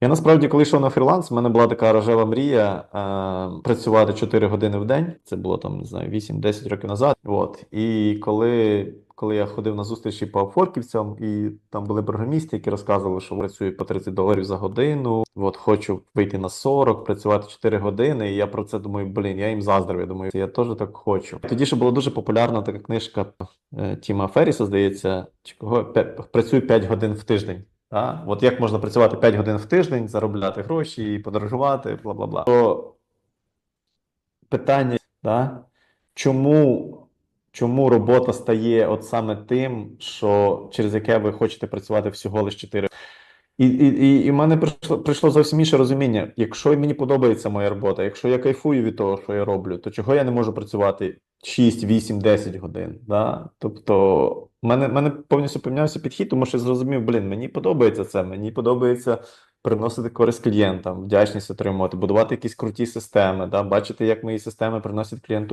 Я насправді, коли йшов на фріланс, в мене була така рожева мрія е, працювати 4 години в день. Це було там, не знаю, 8-10 років назад. От. І коли, коли я ходив на зустрічі по форківцям, і там були програмісти, які розказували, що працюють по 30 доларів за годину. От хочу вийти на 40, працювати 4 години. І я про це думаю, блін, я їм заздрив. Я думаю, я теж так хочу. Тоді ще була дуже популярна така книжка е, Тіма Ферріса, здається, чи кого працюй 5 годин в тиждень. Та? От як можна працювати 5 годин в тиждень, заробляти гроші, і подорожувати, бла бла бла. То питання, да? чому, чому робота стає от саме тим, що через яке ви хочете працювати всього лише 4 і, і, і, і в мене прийшло, прийшло зовсім інше розуміння. Якщо мені подобається моя робота, якщо я кайфую від того, що я роблю, то чого я не можу працювати 6, 8, 10 годин? Да? Тобто, мене, мене повністю помінявся підхід, тому що я зрозумів, блін, мені подобається це, мені подобається приносити користь клієнтам, вдячність отримувати, будувати якісь круті системи, да? бачити, як мої системи приносять клієнту